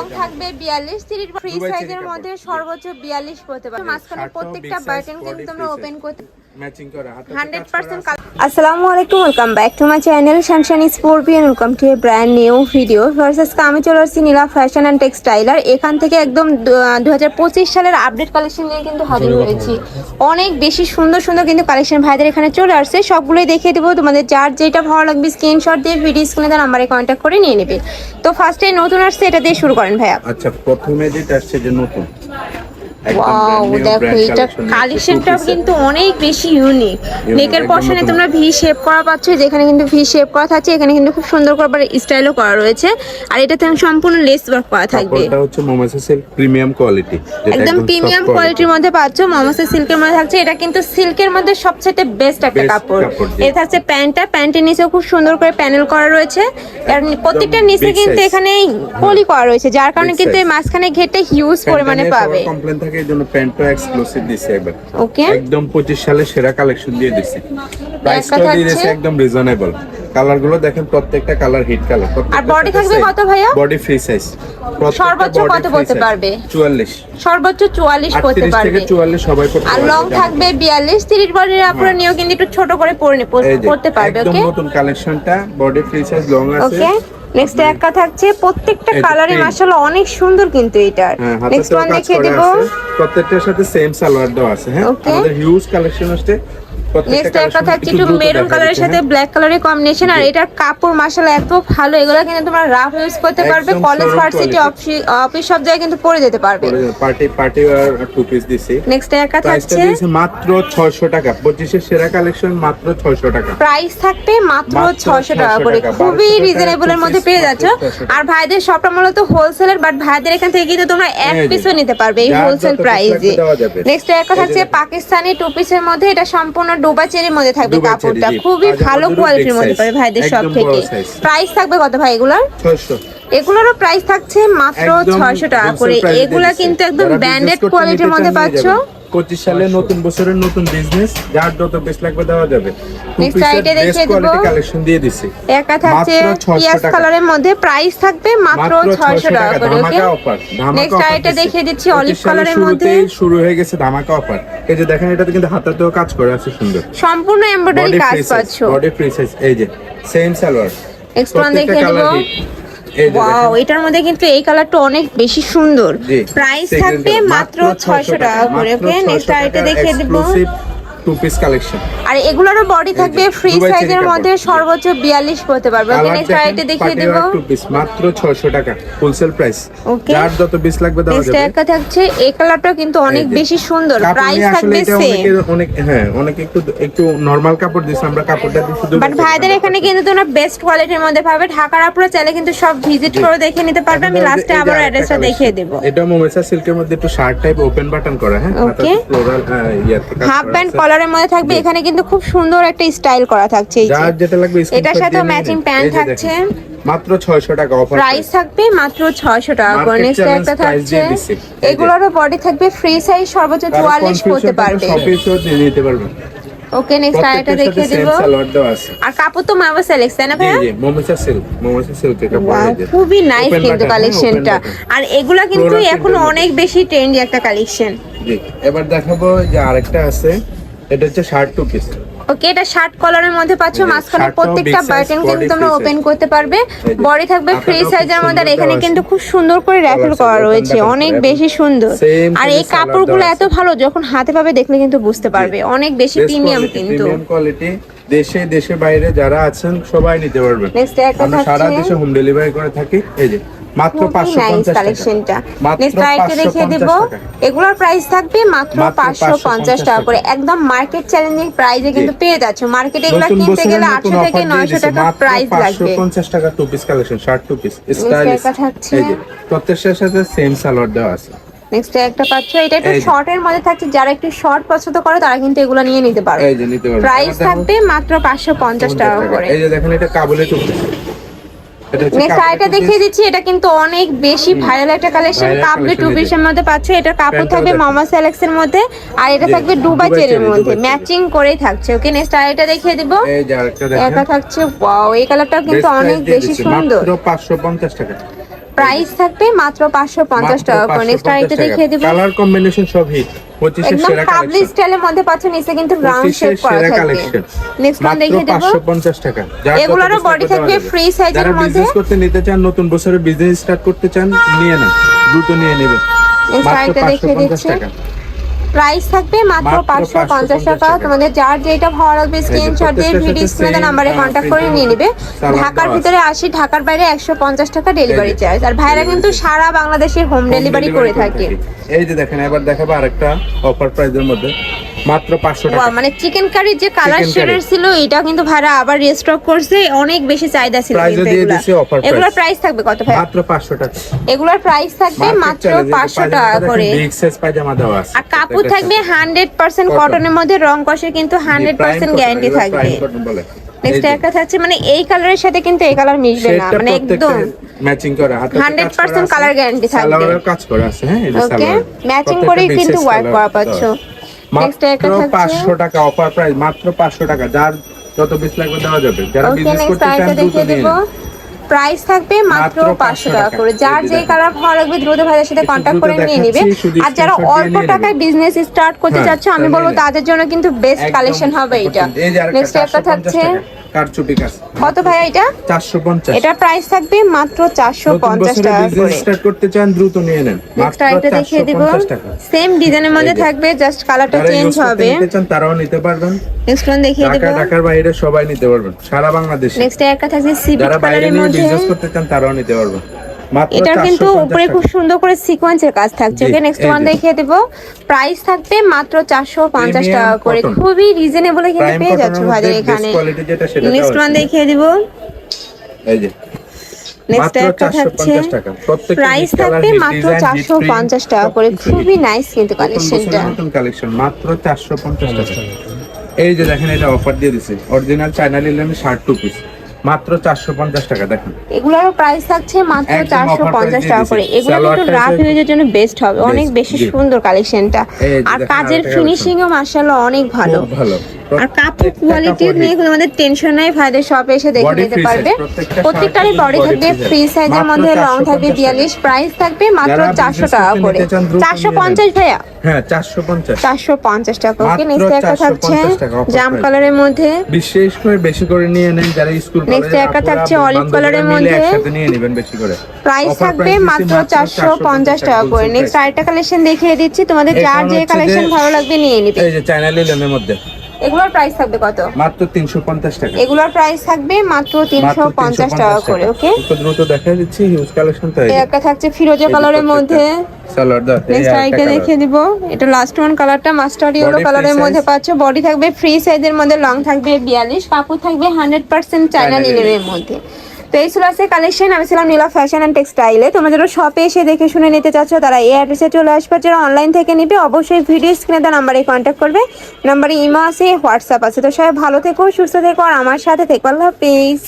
Long থাকবে বিয়াল্লিশ তিরিশ ফ্রি সাইজের মধ্যে সর্বোচ্চ বিয়াল্লিশ করতে পারবে মাঝখানে প্রত্যেকটা বাটন কিন্তু তোমরা ওপেন করতে আসসালামু আলাইকুম welcome back to my channel সানশানি স্পোর্পিয়ান welcome to a brand new video versus আমি চলে আসছি নীলা ফ্যাশন অ্যান্ড টেক্সটাইলার এখান থেকে একদম দু সালের আপডেট কালেকশন নিয়ে কিন্তু হাজির হয়েছি। অনেক বেশি সুন্দর সুন্দর কিন্তু কালেকশন ভাইদের এখানে চলে আসছে। সবগুলোই দেখিয়ে দেবো। তোমাদের যার যেটা ভালো লাগবে স্ক্রিনশট দিয়ে ভিডিও স্ক্রিনে তার নাম্বারে কন্ট্যাক্ট করে নিয়ে নেবে। তো ফার্স্টে নতুন আসছে এটা দিয়ে শুরু করেন। ভাইয়া। আচ্ছা প্রথমে যেটা আসছে যে নতুন। ওয়াও দেখো এটা collection নিয়ে কালেকশনটা two piece এর। কিন্তু অনেক বেশি ইউনিক নেকের পশনে তোমরা ভি শেপ করা পাচ্ছ যেখানে কিন্তু ভি শেপ করা থাকছে এখানে কিন্তু খুব সুন্দর করে স্টাইলও করা রয়েছে। আর এটাতে সম্পূর্ণ লেস ওয়ার্ক করা থাকবে। কাপড়টা হচ্ছে মোমাসা সিল্ক প্রিমিয়াম কোয়ালিটি একদম প্রিমিয়াম কোয়ালিটির মধ্যে পাচ্ছ মামাসা সিল্কের মধ্যে থাকছে। এটা কিন্তু সিল্কের মধ্যে সবচেয়ে বেস্ট একটা কাপড়। এটা থাকছে প্যান্টটা। প্যান্টের নিচেও খুব সুন্দর করে প্যানেল করা রয়েছে। আর প্রত্যেকটা নিচে কিন্তু। এখানে পলি করা রয়েছে যার কারণে কিন্তু এই মাঝখানে ঘেরটা হিউজ পরিমাণে পাবে। থাকে এই জন্য প্যান্টটা এক্সক্লুসিভ দিছে এবার ওকে একদম 25 সালে সেরা কালেকশন দিয়ে দিছে। প্রাইসটা দিয়ে দিছে একদম রিজনেবল কালারগুলো দেখেন প্রত্যেকটা কালার হিট কালার আর body থাকবে কত ভাইয়া? বডি ফ্রি সাইজ সর্বোচ্চ কত বলতে পারবে? 44 সর্বোচ্চ চুয়াল্লিশ করতে 38 পারবে। থেকে 44 সবাই করতে আর লং থাকবে বিয়াল্লিশ তিরিশ বডির আপনারা নিয়েও কিন্তু একটু ছোট করে পরে এই যে, পড়তে একদম নতুন কালেকশনটা বডি ফ্রি সাইজ লং আছে। ওকে নেক্সট একটা থাকছে প্রত্যেকটা কালারে মাশাআল্লাহ অনেক সুন্দর কিন্তু এটার। হ্যাঁ নেক্সট ওয়ান কাজ দেখিয়ে দেব। প্রত্যেকটার সাথে সেম সালোয়ার দেওয়া আছে হ্যাঁ. আমাদের হিউজ কালেকশন আসছে নেক্সট একটা থাকছে একটু মেরুন কালারের সাথে। ব্ল্যাক কালারের কম্বিনেশন আর এটার কাপড় এত ভালো এগুলো কিন্তু তোমরা রাফ ইউজ করতে পারবে কলেজ ভার্সিটি অফিস সব জায়গায় কিন্তু পরে যেতে পারবে। পার্টি পার্টি আর টু পিস দিছি। নেক্সট একটা থাকছে মাত্র 600 টাকা 25 এর সেরা কালেকশন মাত্র 600 টাকা। প্রাইস থাকবে মাত্র মাত্র ছয়শো টাকা করে। খুবই 1200 টাকা, রিজনেবলের two মধ্যে পেয়ে যাচ্ছ। আর ভাইদের শপটা মূলত হোলসেলের বাট ভাইদের এখান থেকে কিন্তু তোমরা এক পিসও নিতে পারবে এই হোলসেল প্রাইসে। নেক্সট একটা থাকছে পাকিস্তানি টু পিসের মধ্যে এটা সম্পূর্ণ ডোবা চেরির মধ্যে থাকবে কাপড়টা। খুবই ভালো কোয়ালিটির মধ্যে পাবে ভাইদের সব থেকে। প্রাইস থাকবে কত ভাই এগুলোর? 600 এগুলোরও প্রাইস থাকছে মাত্র ছয়শো টাকা করে। এগুলা কিন্তু একদম ব্র্যান্ডেড কোয়ালিটির মধ্যে পাচ্ছ। 25 সালে নতুন বছরের নতুন বিজনেস যার যত বেশ লাগবে দেওয়া যাবে। Next side এ দেখিয়ে দেবো। কালেকশন দিয়ে দিছি। একা থাকছে পিয়াজ কালারের মধ্যে। প্রাইস থাকবে মাত্র মাত্র ছয়শো টাকা করে ওকে অফার ধামাকা নেক্সট আইটা দেখিয়ে দিচ্ছি অলিভ 25 সালের কালারের মধ্যে। শুরু হয়ে গেছে ধামাকা অফার এই যে দেখেন এটাতে কিন্তু হাতাতেও কাজ করে আছে সুন্দর। সম্পূর্ণ এমব্রয়ডারি কাজ ফ্রি বডি ফ্রি সাইজ এই যে সেম সালোয়ার Next দেখিয়ে দেবো। ওয়াও এটার মধ্যে কিন্তু এই কালারটা অনেক বেশি সুন্দর। প্রাইস থাকবে মাত্র ছয়শো টাকা করে ওকে 600 নেক্সট আইটা দেখিয়ে দিব। Two piece collection। আর এগুলোরও বডি থাকবে ফ্রি সাইজের মধ্যে সর্বোচ্চ বিয়াল্লিশ করতে পারবে। ওকে নেক্সট আইটা দেখিয়ে দিব। two piece, মাত্র 600 টাকা হোলসেল প্রাইস. যার যত পিস লাগবে নেক্সট যাবে। একটা থাকছে এই কালারটাও কিন্তু অনেক বেশি সুন্দর। প্রাইস থাকবে সেম অনেক হ্যাঁ অনেক একটু একটু নরমাল কাপড় দিছে আমরা কাপড়টা দিয়ে শুধু বাট ভাইদের এখানে কিন্তু তোমরা বেস্ট কোয়ালিটির মধ্যে পাবে। ঢাকার আপুরা চাইলে কিন্তু সব ভিজিট করে দেখে নিতে পারবে। আমি লাস্টে আবার অ্যাড্রেসটা দেখিয়ে দেব। এটা মোমেসা সিল্কের মধ্যে একটু শার্ট টাইপ ওপেন বাটন করা হ্যাঁ ইয়াতে হাফ প্যান্ট। কলারের মধ্যে থাকবে। এখানে কিন্তু খুব সুন্দর একটা স্টাইল করা থাকছে এই যেটা লাগবে এটার সাথে ম্যাচিং প্যান্ট থাকছে। মাত্র 600 টাকা অফার প্রাইস থাকবে মাত্র ছয়শো টাকা। করে নেক্সট একটা থাকছে। এগুলোরও বডি থাকবে ফ্রি সাইজ সর্বোচ্চ চুয়াল্লিশ করতে পারবে। নিতে ওকে নেক্সট আরেকটা দেখিয়ে দিব। আর কাপড় তো মামা সেলেক্ট তাই না জি ভাইয়া? জি মোমেসা সিল্ক মোমেসা কাপড় Wow, খুবই নাইস কিন্তু হ্যাঁ, কালেকশনটা আর এগুলা কিন্তু এখন অনেক বেশি ট্রেন্ডি একটা কালেকশন জি এবার দেখাবো যে আরেকটা আছে। এটা হচ্ছে শার্ট টু পিস ওকে এটা শার্ট কলারের মধ্যে পাচ্ছ মাঝখানে প্রত্যেকটা বাটন কিন্তু তোমরা ওপেন করতে পারবে। বডি থাকবে ফ্রি সাইজের মধ্যে আর এখানে কিন্তু খুব সুন্দর করে র্যাফেল করা রয়েছে অনেক বেশি সুন্দর। আর এই কাপড়গুলো এত ভালো যখন হাতে পাবে দেখলে কিন্তু বুঝতে পারবে। অনেক বেশি প্রিমিয়াম কিন্তু। প্রিমিয়াম কোয়ালিটি দেশে দেশে বাইরে যারা আছেন সবাই নিতে একটা আমরা সারা দেশে হোম ডেলিভারি করে থাকি। এই যে মাত্র খুবই পাঁচশো নাইস পঞ্চাশ কালেকশনটা টাকা নেক্সট আরেকটা দেখিয়ে দিব। 550। এগুলোর প্রাইস থাকবে মাত্র মাত্র পাঁচশো পঞ্চাশ 550 টাকা করে। একদম মার্কেট চ্যালেঞ্জিং প্রাইসে কিন্তু পেয়ে যাচ্ছ। মার্কেটে এগুলো কিনতে গেলে নতুন আটশো থেকে offer দিয়ে নয়শো দিছে, টাকা মাত্র প্রাইস লাগবে। 550 টাকা two piece collection shirt two piece stylish. এই যে প্রত্যেকটার সাথে সেম সালোয়ার দেওয়া আছে। নেক্সট একটা পাচ্ছ। এটা একটু যে। শর্টের মধ্যে থাকছে। যারা একটু শর্ট পছন্দ করে তারা কিন্তু এগুলো নিয়ে নিতে পারবে প্রাইস থাকবে মাত্র পাঁচশো পঞ্চাশ টাকা করে। এই যে দেখেন এটা কাবুলে টু পিস এটা হচ্ছে নেক্সট কাবুলি দেখিয়ে দিচ্ছি এটা কিন্তু অনেক বেশি ভাইরাল একটা কালেকশন collection টু পিসের মধ্যে পাচ্ছ এটা কাপড় থাকবে মামা সেলেক্স এর মধ্যে আর এটা থাকবে দুবাই দুবাই মধ্যে ম্যাচিং করেই থাকছে ওকে নেক্সট আরেকটা দেখিয়ে দিব। একা থাকছে ওয়াও এই কালারটাও কিন্তু অনেক বেশি সুন্দর। মাত্র 550 টাকা। প্রাইস থাকবে মাত্র পাঁচশো পঞ্চাশ টাকা করে। নেক্সট আরেকটা দেখিয়ে দিব। কালার কম্বিনেশন সব হিট একদম কালেকশন স্টাইলের মধ্যে পাচ্ছেন নিচে কিন্তু রাউন্ড শেপ করা থাকবে। নেক্সট ওয়ান দেখিয়ে দেব। পাঁচশো পঞ্চাশ টাকা। এগুলোরও বডি থাকবে ফ্রি যারা মধ্যে। বিজনেস করতে নিতে চান নতুন বছরে বিজনেস স্টার্ট করতে চান নিয়ে নেন। দ্রুত নিয়ে নেবেন নেক্সট মাত্র আরেকটা দেখিয়ে দিচ্ছি। প্রাইস থাকবে মাত্র পাঁচশো পঞ্চাশ টাকা। তোমাদের যার যেটা ভালো লাগবে স্ক্রিনশট দিয়ে ভিডিও স্ক্রিনে নাম্বারে কন্ট্যাক্ট করে নিয়ে নিবে। ঢাকার ভিতরে আসি ঢাকার বাইরে একশো পঞ্চাশ টাকা ডেলিভারি চার্জ আর ভাইরা কিন্তু সারা বাংলাদেশে হোম ডেলিভারি করে থাকে। এই যে দেখেন এবার দেখাবো আরেকটা অফার প্রাইজের মধ্যে। মাত্র পাঁচশো ওয়া, টাকা। মানে চিকেন কারির যে কালার শেডের ছিল এটা কিন্তু ভাইরা আবার রিস্টক করছে অনেক বেশি চাহিদা ছিল। এগুলোর প্রাইস থাকবে কত ভাই মাত্র পাঁচশো টাকা। এগুলোর প্রাইস থাকবে মাত্র পাঁচশো টাকা করে। বিগ সাইজ পায়জামা দেওয়া আছে। আর কাপড় থাকবে হান্ড্রেড পার্সেন্ট Cotton। কটনের মধ্যে রং কষের কিন্তু হান্ড্রেড পার্সেন্ট গ্যারান্টি থাকবে। নেক্সট একটা থাকছে মানে এই কালারের সাথে কিন্তু এই কালার মিশবে না মানে একদম ম্যাচিং করা হাতে 100% color guarantee থাকবে। সালোয়ারের কাজ করা আছে হ্যাঁ ওকে ম্যাচিং করেই কিন্তু ওয়ার্ক করা পাচ্ছ। মাত্র থাকছে? পাঁচশো টাকা অফার প্রাইস মাত্র পাঁচশো টাকা। যার যত পিস লাগবে দেওয়া যাবে। যারা বিজনেস করতে চান দ্রুত নিয়ে। প্রাইস থাকবে মাত্র পাঁচশো টাকা। করে। যার যে কালার ভালো লাগবে দ্রুত ভাইয়ের সাথে কন্ট্যাক্ট করে নিয়ে নিবে। আর যারা অল্প টাকায় বিজনেস স্টার্ট করতে হ্যাঁ, চাচ্ছ আমি বলব তাদের জন্য কিন্তু বেস্ট কালেকশন হবে এটা নেক্সট একটা থাকছে কারচুপি কাজ কত ভাই এটা? চারশো পঞ্চাশ। এটা প্রাইস থাকবে মাত্র চারশো নতুন পঞ্চাশ বছরে টাকা বিজনেস করে। স্টার্ট করতে চান দ্রুত নিয়ে নেন। নেক্সট দেখিয়ে দিব। সেম ডিজাইনের মধ্যে থাকবে জাস্ট কালারটা চেঞ্জ হবে। নিতে চান তারাও নিতে পারবেন। নেক্সট ওয়ান দেখিয়ে দিব। ঢাকা ঢাকার বাইরে সবাই নিতে পারবেন সারা বাংলাদেশ। নেক্সট একটা থাকবে যারা বাইরে কালারের নিয়ে মধ্যে। বিজনেস করতে চান তারাও নিতে পারবেন। এটার কিন্তু উপরে খুব সুন্দর করে সিকোয়েন্সের কাজ থাকছে। ওকে নেক্সট ওয়ান দেখিয়ে দেব। প্রাইস থাকবে মাত্র চারশো পঞ্চাশ টাকা করে। খুবই রিজনেবল এখানে পেয়ে যাচ্ছ ভাইদের এখানে। নেক্সট ওয়ান দেখিয়ে দিব। এই যে। নেক্সট একটা থাকছে। 450 টাকা। প্রত্যেকটা প্রাইস থাকবে মাত্র design, hit চারশো print, পঞ্চাশ টাকা করে। খুবই নাইস কিন্তু কালেকশনটা নতুন কালেকশন মাত্র 450 টাকা। এই যে দেখেন এটা অফার দিয়ে দিছে। Original China linen shirt two piece মাত্র 450 টাকা দেখেন। এগুলোর প্রাইস থাকছে মাত্র একদম চারশো offer পঞ্চাশ price টাকা করে। এগুলো কিন্তু রাফ ইউজের জন্য বেস্ট হবে। অনেক বেশি সুন্দর কালেকশনটা আর কাজের ফিনিশিং ও মার্শাল্লাহ অনেক ভালো। ভালো। আর কাপড় কোয়ালিটি নিয়ে কোনো আমাদের টেনশন নাই ভাইদের শপে এসে দেখে নিতে পারবে। প্রত্যেকটা প্রত্যেকটারই বডি থাকবে ফ্রি সাইজের মধ্যে লং থাকবে বিয়াল্লিশ প্রাইস থাকবে মাত্র চারশো টাকা করে। দ্রুত চারশো পঞ্চাশ ভাইয়া? হ্যাঁ 450 চারশো পঞ্চাশ টাকা ওকে নেক্সট একটা থাকছে 450 জাম কালারের মধ্যে। বিশেষ করে বেশি করে নিয়ে নেন যারা স্কুল Next একটা থাকছে বান্ধবীরা মধ্যে। একসাথে নিয়ে নেবেন বেশি করে। প্রাইস থাকবে মাত্র চারশো পঞ্চাশ টাকা করে। নেক্সট আরেকটা কালেকশন দেখিয়ে দিচ্ছি তোমাদের যার যে কালেকশন ভালো লাগবে নিয়ে নিবে। এই যে চায়না লিলেনের মধ্যে। এগুলোর প্রাইস থাকবে কত? মাত্র 350 টাকা। এগুলোর প্রাইস থাকবে মাত্র তিনশো মাত্র পঞ্চাশ টাকা করে ওকে একটু দ্রুত দেখা দিচ্ছি হিউজ কালেকশন তো এই একটা থাকছে ফিরোজা কালারের মধ্যে। সালোয়ার দাও নেক্সট আরেকটা দেখিয়ে দিব। এটা লাস্ট ওয়ান কালারটা মাস্টার ইয়েলো কালারের মধ্যে। পাচ্ছ। বডি থাকবে ফ্রি সাইজের মধ্যে লং থাকবে বিয়াল্লিশ কাপড় থাকবে হান্ড্রেড পার্সেন্ট চায়না China লিনেনের মধ্যে। তো এই ছিল আছে কালেকশন আমি ছিলাম নীলা ফ্যাশন অ্যান্ড টেক্সটাইলে তোমরা যারা শপে এসে দেখে শুনে নিতে চাচ্ছ, তারা এই অ্যাড্রেসে চলে আসবে। যারা অনলাইন থেকে নিবে, অবশ্যই ভিডিও স্ক্রিনে তার নাম্বারে কন্ট্যাক্ট করবে। নাম্বারে ইমো আছে হোয়াটসঅ্যাপ আছে। তো সবাই ভালো থেকো, সুস্থ থেকো, আর আমার সাথে থেকো। আল্লাহ হাফিজ।